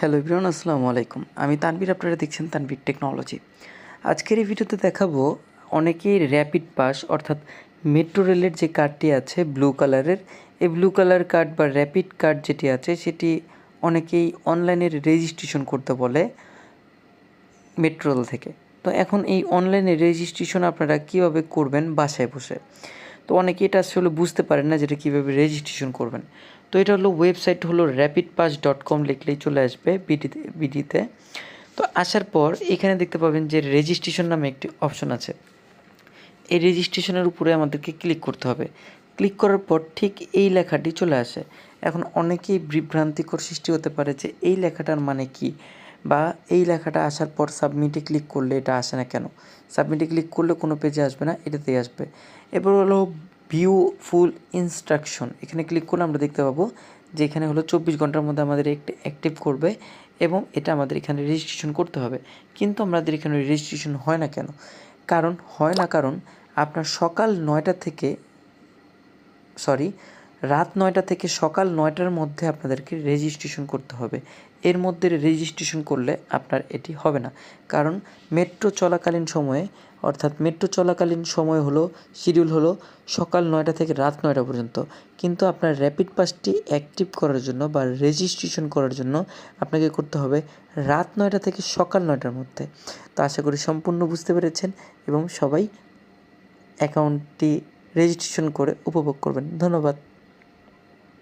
Hello Ibran আসসালামু আলাইকুম। আমি তানভীর, আপনারা দেখছেন তানভীর টেকনোলজি। আজকের এই ভিডিওতে দেখাবো অনেকেই র্যাপিড পাস অর্থাৎ মেট্রো রেলের যে কার্ডটি আছে ব্লু কালারের, এই ব্লু কালার কার্ড বা র্যাপিড কার্ড যেটি আছে, সেটি অনেকেই অনলাইনে রেজিস্ট্রেশন করতে বলে মেট্রো রেল থেকে। তো এখন এই অনলাইনে রেজিস্ট্রেশন আপনারা কীভাবে করবেন বাসায় বসে? তো অনেকে এটা আসলে বুঝতে পারেন না যেটা কীভাবে রেজিস্ট্রেশন করবেন। তো এটা হলো ওয়েবসাইট হলো র্যাপিড পাস ডট কম লিখলেই চলে আসবে বিডিতে বিডিতে তো। আসার পর এখানে দেখতে পাবেন যে রেজিস্ট্রেশন নামে একটি অপশন আছে। এই রেজিস্ট্রেশনের উপরে আমাদেরকে ক্লিক করতে হবে। ক্লিক করার পর ঠিক এই লেখাটি চলে আসে। এখন অনেকেই বিভ্রান্তিকর সৃষ্টি হতে পারে যে এই লেখাটার মানে কি? বা এই লেখাটা আসার পর সাবমিটে ক্লিক করলে এটা আসে না কেন? সাবমিটে ক্লিক করলে কোনো পেজে আসবে না, এটাতেই আসবে। এবার হলো ভিউ ফুল ইনস্ট্রাকশন এখানে ক্লিক করলে আমরা দেখতে পাবো যে এখানে হলো চব্বিশ ঘণ্টার মধ্যে আমাদের একটি অ্যাক্টিভ করবে এবং এটা আমাদের এখানে রেজিস্ট্রেশন করতে হবে। কিন্তু আমাদের এখানে রেজিস্ট্রেশন হয় না কেন? কারণ, হয় না কারণ আপনার সকাল নয়টা থেকে সরি রাত নয়টা থেকে সকাল নয়টার মধ্যে আপনাদেরকে রেজিস্ট্রেশন করতে হবে। এর মধ্যে রেজিস্ট্রেশন করলে আপনার এটি হবে না। কারণ মেট্রো চলাকালীন সময়ে, অর্থাৎ মেট্রো চলাকালীন সময় হলো শিডিউল হলো সকাল নয়টা থেকে রাত নয়টা পর্যন্ত। কিন্তু আপনার র্যাপিড পাসটি অ্যাক্টিভ করার জন্য বা রেজিস্ট্রেশন করার জন্য আপনাকে করতে হবে রাত নয়টা থেকে সকাল নয়টার মধ্যে। তো আশা করি সম্পূর্ণ বুঝতে পেরেছেন এবং সবাই অ্যাকাউন্টটি রেজিস্ট্রেশন করে উপভোগ করবেন। ধন্যবাদ।